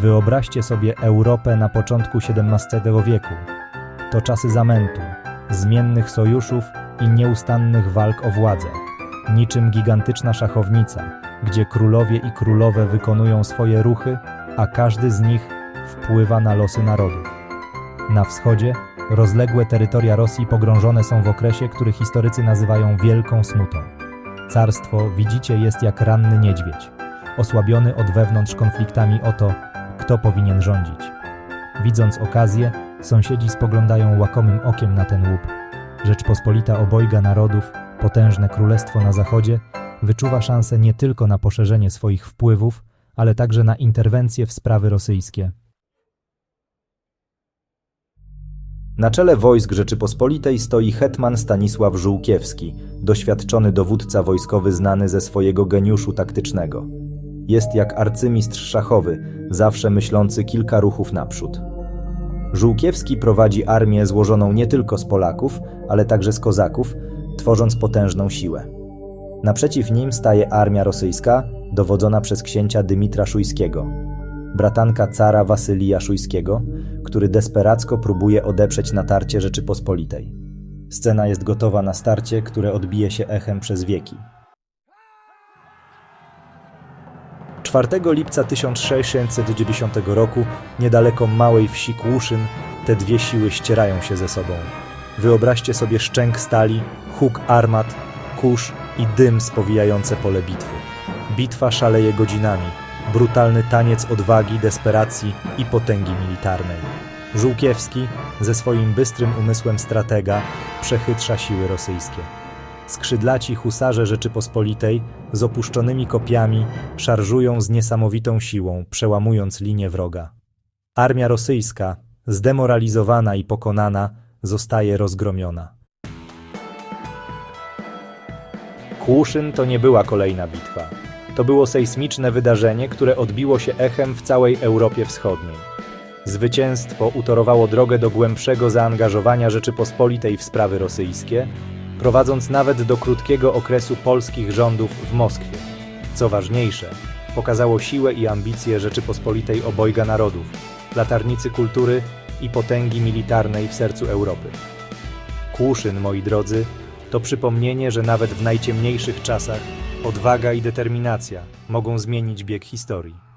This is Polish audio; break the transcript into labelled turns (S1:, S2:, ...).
S1: Wyobraźcie sobie Europę na początku XVII wieku. To czasy zamętu, zmiennych sojuszów i nieustannych walk o władzę. Niczym gigantyczna szachownica, gdzie królowie i królowe wykonują swoje ruchy, a każdy z nich wpływa na losy narodów. Na wschodzie rozległe terytoria Rosji pogrążone są w okresie, który historycy nazywają Wielką Smutą. Carstwo, widzicie, jest jak ranny niedźwiedź, osłabiony od wewnątrz konfliktami o to, kto powinien rządzić. Widząc okazję, sąsiedzi spoglądają łakomym okiem na ten łup. Rzeczpospolita obojga narodów, potężne królestwo na zachodzie, wyczuwa szansę nie tylko na poszerzenie swoich wpływów, ale także na interwencję w sprawy rosyjskie. Na czele wojsk Rzeczypospolitej stoi hetman Stanisław Żółkiewski, doświadczony dowódca wojskowy znany ze swojego geniuszu taktycznego. Jest jak arcymistrz szachowy, zawsze myślący kilka ruchów naprzód. Żółkiewski prowadzi armię złożoną nie tylko z Polaków, ale także z Kozaków, tworząc potężną siłę. Naprzeciw nim staje armia rosyjska, dowodzona przez księcia Dymitra Szujskiego, bratanka cara Wasylija Szujskiego, który desperacko próbuje odeprzeć natarcie Rzeczypospolitej. Scena jest gotowa na starcie, które odbije się echem przez wieki. 4 lipca 1690 roku, niedaleko małej wsi Kłuszyn, te dwie siły ścierają się ze sobą. Wyobraźcie sobie szczęk stali, huk armat, kurz i dym spowijające pole bitwy. Bitwa szaleje godzinami, brutalny taniec odwagi, desperacji i potęgi militarnej. Żółkiewski, ze swoim bystrym umysłem stratega, przechytrza siły rosyjskie. Skrzydlaci husarze Rzeczypospolitej z opuszczonymi kopiami szarżują z niesamowitą siłą, przełamując linię wroga. Armia rosyjska, zdemoralizowana i pokonana, zostaje rozgromiona. Kłuszyn to nie była kolejna bitwa. To było sejsmiczne wydarzenie, które odbiło się echem w całej Europie Wschodniej. Zwycięstwo utorowało drogę do głębszego zaangażowania Rzeczypospolitej w sprawy rosyjskie, prowadząc nawet do krótkiego okresu polskich rządów w Moskwie. Co ważniejsze, pokazało siłę i ambicje Rzeczypospolitej obojga narodów, latarnicy kultury i potęgi militarnej w sercu Europy. Kłuszyn, moi drodzy, to przypomnienie, że nawet w najciemniejszych czasach odwaga i determinacja mogą zmienić bieg historii.